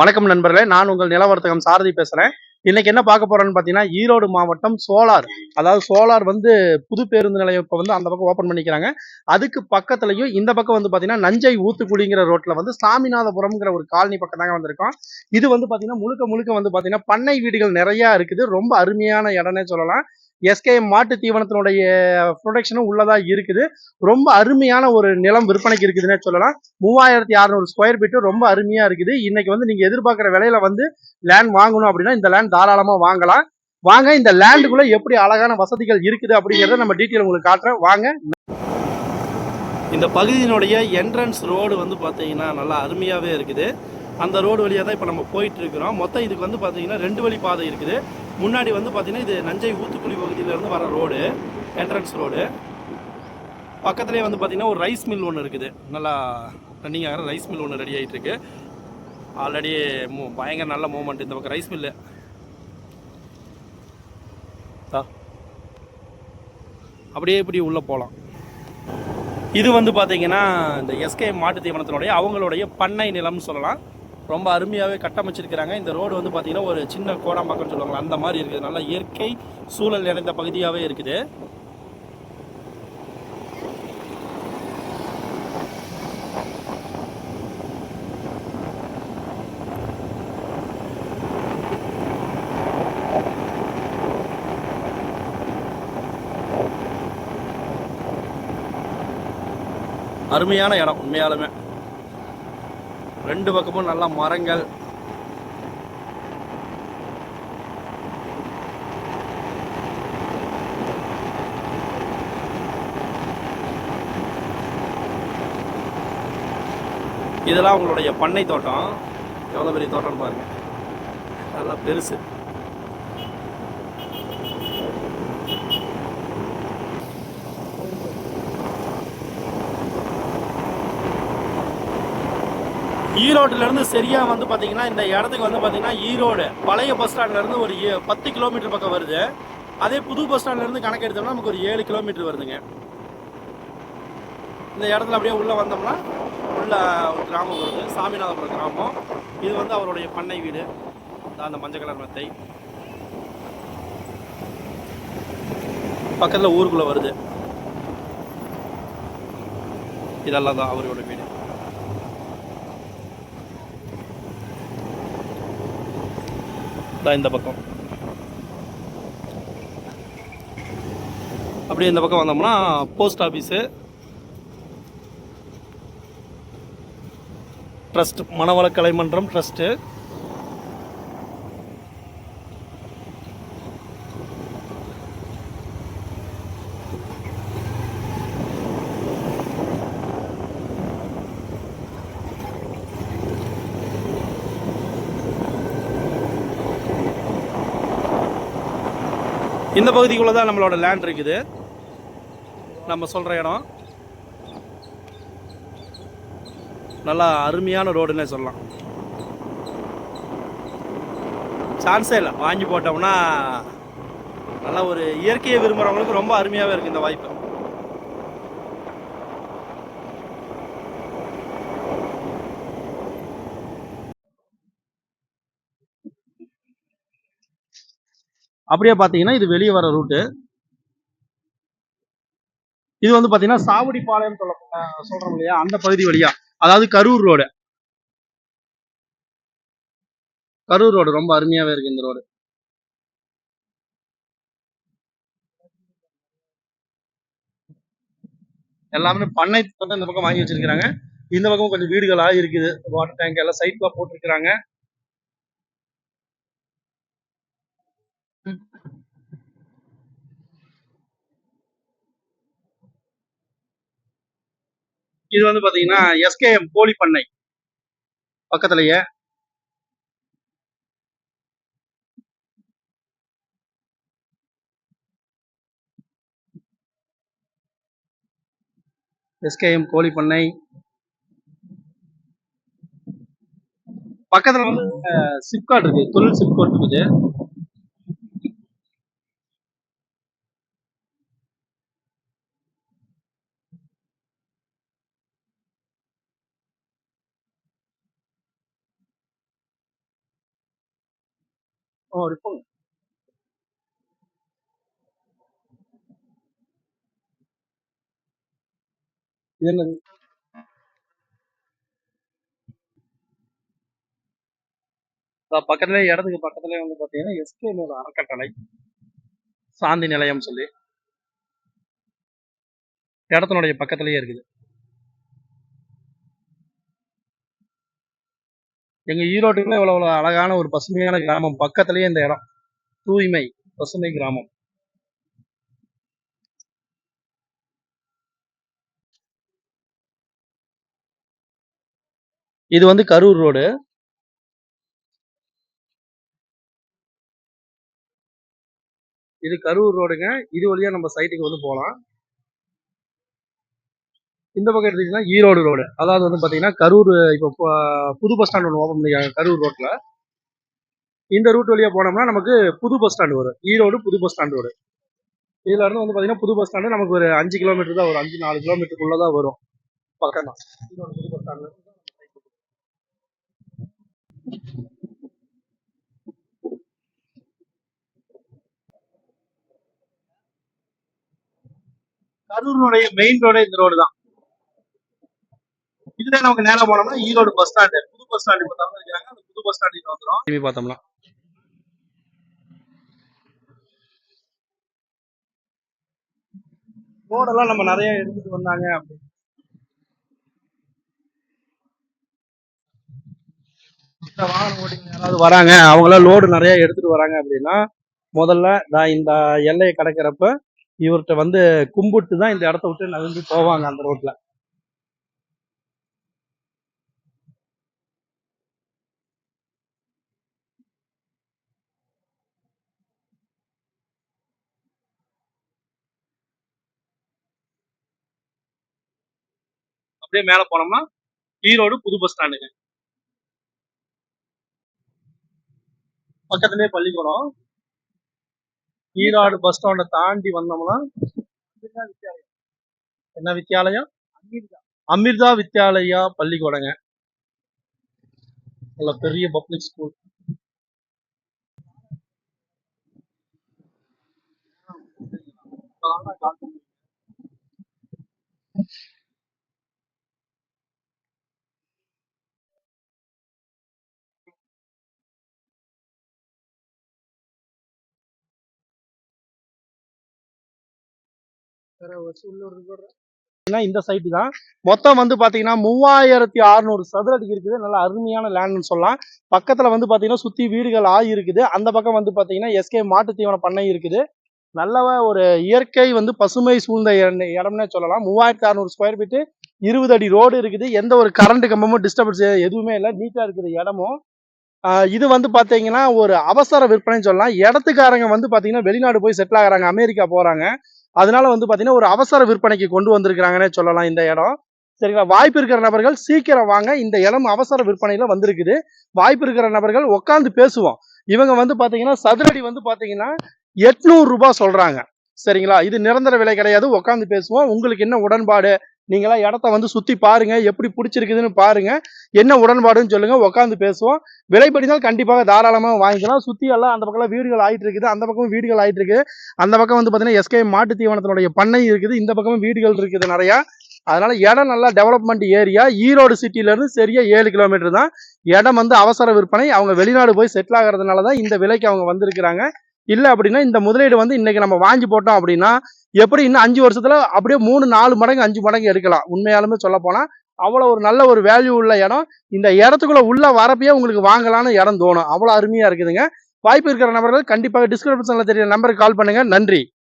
வணக்கம் நண்பர்களே நான் உங்கள் நிலவர்த்தகம் சாரதி பேசுறேன். இன்னைக்கு என்ன பார்க்க போறோம்னு பார்த்தீங்கன்னா ஈரோடு மாவட்டம் சோலார். அதாவது சோலார் வந்து புது பேருந்து நிலையம் இப்போ வந்து அந்த பக்கம் ஓப்பன் பண்ணிக்கிறாங்க. அதுக்கு பக்கத்துலயும் இந்த பக்கம் வந்து பார்த்தீங்கன்னா நஞ்சை ஊத்துக்குடிங்கிற ரோட்ல வந்து சாமிநாதபுரம்ங்கிற ஒரு காலனி பக்கம் தாங்க வந்திருக்கோம். இது வந்து பார்த்தீங்கன்னா முழுக்க முழுக்க வந்து பார்த்தீங்கன்னா பண்ணை வீடுகள் நிறைய இருக்குது. ரொம்ப அருமையான இடம்னே சொல்லலாம். எஸ்கேஎம் மாட்டு தீவனத்தினுடைய ப்ரொடக்ஷனும் உள்ளதா இருக்குது. ரொம்ப அருமையான ஒரு நிலம் விற்பனைக்கு இருக்குதுன்னே சொல்லலாம். மூவாயிரத்தி அறுநூறு ஸ்கொயர் ஃபீட்டு ரொம்ப அருமையா இருக்குது. இன்னைக்கு வந்து நீங்க எதிர்பார்க்குற விலையில வந்து லேண்ட் வாங்கணும் அப்படின்னா இந்த லேண்ட் தாராளமா வாங்கலாம். வாங்க இந்த லேண்டுக்குள்ள எப்படி அழகான வசதிகள் இருக்குது அப்படிங்கிறத நம்ம டீட்டெயில் உங்களுக்கு காட்டுறேன். வாங்க. இந்த பகுதியினுடைய என்ட்ரன்ஸ் ரோடு வந்து பார்த்தீங்கன்னா நல்லா அருமையாகவே இருக்குது. அந்த ரோடு வழியாக தான் இப்போ நம்ம போயிட்டு இருக்கிறோம் மொத்தம் இதுக்கு வந்து பார்த்தீங்கன்னா ரெண்டு வழி பாதை இருக்குது. முன்னாடி வந்து பார்த்தீங்கன்னா இது நஞ்சை ஊத்துக்குழி பகுதியிலேருந்து வர ரோடு என்ட்ரன்ஸ் ரோடு பக்கத்துலேயே வந்து பார்த்தீங்கன்னா ஒரு ரைஸ் மில் ஒன்று இருக்குது. நல்லா ரன்னிங் ஆகிற ரைஸ் மில் ஒன்று ரெடி ஆகிட்டு இருக்கு ஆல்ரெடி மூ பயங்கர நல்ல மூமெண்ட் இந்த பக்கம் ரைஸ் மில்லு அப்படியே இப்படி உள்ளே போகலாம் இது வந்து பார்த்தீங்கன்னா இந்த எஸ்கே மாட்டு தீவனத்தினுடைய அவங்களுடைய பண்ணை நிலம்னு சொல்லலாம். ரொம்ப அருமையாகவே கட்டமைச்சிருக்கிறாங்க. இந்த ரோடு வந்து பார்த்தீங்கன்னா ஒரு சின்ன கோடாம்பாக்கம்னு சொல்லுவாங்க அந்த மாதிரி இருக்குது. நல்லா இயற்கை சூழல் நிறைந்த பகுதியாகவே இருக்குது. அருமையான இடம் உண்மையாலுமே. ரெண்டு பக்கமும் நல்லா மரங்கள். இதெல்லாம் உங்களுடைய பண்ணை தோட்டம். எவ்வளோ பெரிய தோட்டம்னு பாருங்க. நல்லா பெருசு. ஈரோட்டிலேருந்து இருந்து வந்து பார்த்தீங்கன்னா இந்த இடத்துக்கு வந்து பார்த்தீங்கன்னா ஈரோடு பழைய பஸ் ஸ்டாண்ட்லேருந்து ஒரு ஏ- பத்து கிலோமீட்டர் பக்கம் வருது. அதே புது பஸ் ஸ்டாண்ட்லேருந்து கணக்கு எடுத்தோம்னா நமக்கு ஒரு ஏழு கிலோமீட்டர் வருதுங்க. இந்த இடத்துல அப்படியே உள்ளே வந்தோம்னா உள்ள ஒரு கிராமம் வருது. சாமிநாதபுரம் கிராமம். இது வந்து அவருடைய பண்ணை வீடு. அந்த மஞ்சள் கலர் மெத்தை. பக்கத்தில் ஊருக்குள்ளே வருது. இதெல்லாம் தான் அவரோட வீடு. தான் இந்த பக்கம். அப்படியே இந்த பக்கம் வந்தோம்னா post office trust Manavala Kalaimandram trust இந்த பகுதிக்குள்ளே தான் நம்மளோட லேண்ட் இருக்குது. நம்ம சொல்கிற இடம். நல்லா அருமையான ரோடுன்னே சொல்லலாம். சான்ஸே இல்லை. வாங்கி போட்டோம்னா நல்லா ஒரு இயற்கையை விரும்புகிறவங்களுக்கு ரொம்ப அருமையாகவே இருக்குது இந்த வாய்ப்பு. அப்படியே பார்த்தீங்கன்னா இது வெளியே வர ரூட்டு இது வந்து பார்த்தீங்கன்னா சாவடிப்பாளையம் சொல்ல சொல்கிறோம் சொல்றோம் இல்லையா? அந்த பகுதி வழியா. அதாவது கரூர் ரோடு கரூர் ரோடு ரொம்ப அருமையாகவே இருக்கு இந்த ரோடு எல்லாமே பண்ணை இந்த பக்கம் வாங்கி வச்சிருக்கிறாங்க. இந்த பக்கம் கொஞ்சம் வீடுகளாக இருக்குது. வாட்டர் டேங்க் எல்லாம் சைட்லாம் போட்டிருக்கிறாங்க. இது வந்து பாத்தீங்கன்னா எஸ்கேஎம் கோழி பண்ணை. பக்கத்துலயே. எஸ்கேஎம் கோழி பண்ணை. பக்கத்துல வந்து சிப்காட் இருக்கு. தொழில் சிப்காட் இருக்குது. ஓ இப்போ இது என்னது? இடத்துக்கு பக்கத்துலயே வந்து பாத்தீங்கன்னா எஸ்கேனோட அறக்கட்டளை சாந்தி நிலையம் சொல்லி இடத்தினுடைய பக்கத்துலயே இருக்குது. எங்க ஈரோட்டுக்குள்ள இவ்வளவு இவ்வளவு அழகான ஒரு பசுமையான கிராமம். பக்கத்துலயே இந்த இடம். தூய்மை பசுமை கிராமம். இது வந்து கரூர் ரோடு. இது கரூர் ரோடுங்க. இது வழியா நம்ம சைட்டுக்கு வந்து போகலாம். இந்த பக்கம் எடுத்தீங்கன்னா ஈரோடு ரோடு. அதாவது வந்து பார்த்தீங்கன்னா கரூர் இப்போ புது பஸ் ஸ்டாண்ட் ஒன்று ஓப்பன் பண்ணிருக்காங்க கரூர் ரோட்டில் இந்த ரூட் வழியா போனோம்னா நமக்கு புது பஸ் ஸ்டாண்டு வரும். ஈரோடு புது பஸ் ஸ்டாண்ட் வரும் இதில் இருந்து வந்து பார்த்தீங்கன்னா புது பஸ் ஸ்டாண்டு நமக்கு ஒரு அஞ்சு கிலோமீட்டர் தான் வரும். அஞ்சு நாலு கிலோமீட்டருக்குள்ளே தான் வரும். பக்கம் தான் ஈரோடு புது பஸ் ஸ்டாண்டு இருந்து கரூருடைய மெயின் ரோடே இந்த ரோடு தான். இதுல நமக்கு நேரா போனோம்னா ஈரோடு பஸ் ஸ்டாண்டு புது பஸ் ஸ்டாண்ட் இப்போ திறந்துருக்காங்க அந்த புது பஸ் ஸ்டாண்டுக்கு வந்துடும் டிவி பார்த்தோம்னா. ரோடெல்லாம் நம்ம நிறைய எடுத்துட்டு வந்தாங்க அப்படி. இந்த வாகன ஓட்டிகள் யாராவது வராங்க அவங்களாம் லோடு நிறைய எடுத்துட்டு வராங்க அப்படின்னா முதல்ல நான் இந்த எல்லையை கடக்கிறப்ப இவர்கிட்ட வந்து கும்பிட்டு தான் இந்த இடத்த விட்டு நகர்ந்து போவாங்க அந்த ரோட்ல அப்படியே மேல போனோம்னா ஈரோடு புது பஸ் ஸ்டாண்டுங்க பக்கத்துலயே பள்ளிக்கூடம். ஈரோடு பஸ் ஸ்டாண்டை தாண்டி வந்தோம்னா என்ன வித்தியாலயம் அமிர்தா. வித்யாலயா பள்ளிக்கூடங்க. நல்ல பெரிய பப்ளிக் ஸ்கூல் இந்த சைட்டு தான். மொத்தம் வந்து பாத்தீங்கன்னா மூவாயிரத்தி அறுநூறு சதுர அடி இருக்குது. நல்ல அருமையான லேண்ட்னு சொல்லலாம். பக்கத்துல வந்து பாத்தீங்கன்னா சுத்தி வீடுகள் ஆகி இருக்குது. அந்த பக்கம் வந்து பாத்தீங்கன்னா எஸ்கே மாட்டு தீவன பண்ணை இருக்குது. நல்லவா ஒரு இயற்கை வந்து பசுமை சூழ்ந்த இடம்னே சொல்லலாம். மூவாயிரத்தி அறுநூறு ஸ்கொயர் ஃபீட்டு இருபது அடி ரோடு இருக்குது. எந்த ஒரு கரண்ட் கம்பமும் டிஸ்டர்பன்ஸ் எதுவுமே இல்லை. நீட்டா இருக்குது இடமும். இது வந்து பாத்தீங்கன்னா ஒரு அவசர விற்பனைன்னு சொல்லலாம். இடத்துக்காரங்க வந்து பாத்தீங்கன்னா வெளிநாடு போய் செட்டில் ஆகிறாங்க. அமெரிக்கா போறாங்க. அதனால வந்து பார்த்தீங்கன்னா ஒரு அவசர விற்பனைக்கு கொண்டு வந்திருக்கிறாங்கன்னே சொல்லலாம் இந்த இடம். சரிங்களா? வாய்ப்பு இருக்கிற நபர்கள் சீக்கிரம் வாங்க. இந்த இடம் அவசர விற்பனையில் வந்திருக்குது. வாய்ப்பு இருக்கிற நபர்கள் உட்காந்து பேசுவோம். இவங்க வந்து பார்த்தீங்கன்னா சதுரடி வந்து பார்த்தீங்கன்னா எட்நூறு ரூபா சொல்கிறாங்க சரிங்களா? இது நிரந்தர விலை கிடையாது. உட்காந்து பேசுவோம். உங்களுக்கு என்ன உடன்பாடு? நீங்களா இடத்த வந்து சுற்றி பாருங்கள் எப்படி பிடிச்சிருக்குதுன்னு பாருங்கள் என்ன உடன்பாடுன்னு சொல்லுங்கள் உட்காந்து பேசுவோம். விலை படிந்தால் கண்டிப்பாக தாராளமாக வாங்கிக்கலாம். சுற்றியெல்லாம் எல்லாம் அந்த பக்கம் வீடுகள் ஆயிட்டு இருக்குது அந்த பக்கம் வீடுகள் ஆயிட்டு இருக்குது அந்த பக்கம் வந்து பார்த்தீங்கன்னா எஸ்கே மாட்டு தீவனத்தினுடைய பண்ணை இருக்குது. இந்த பக்கமும் வீடுகள் இருக்குது நிறையா. அதனால இடம் நல்லா டெவலப்மெண்ட் ஏரியா ஈரோடு சிட்டிலேருந்து சரியாக சரியா ஏழு கிலோமீட்டர் தான். இடம் வந்து அவசர விற்பனை. அவங்க வெளிநாடு போய் செட்டில் ஆகிறதுனால தான் இந்த விலைக்கு அவங்க வந்திருக்கிறாங்க. இல்லை அப்படின்னா இந்த முதலீடு வந்து இன்னைக்கு நம்ம வாங்கி போட்டோம் அப்படின்னா எப்படி இன்னும் அஞ்சு வருஷத்துல அப்படியே மூணு நாலு மடங்கு அஞ்சு மடங்கு எடுக்கலாம். உண்மையாலுமே சொல்ல போனா அவ்வளோ ஒரு நல்ல ஒரு வேல்யூ உள்ள இடம். இந்த இடத்துக்குள்ள உள்ள வரப்பயே உங்களுக்கு வாங்கலாம்னு இடம் தோணும். அவ்வளோ அருமையா இருக்குதுங்க. வாய்ப்பு இருக்கிற நபர்கள் கண்டிப்பாக டிஸ்கிரிப்ஷனில் தெரிய நம்பருக்கு கால் பண்ணுங்க. நன்றி.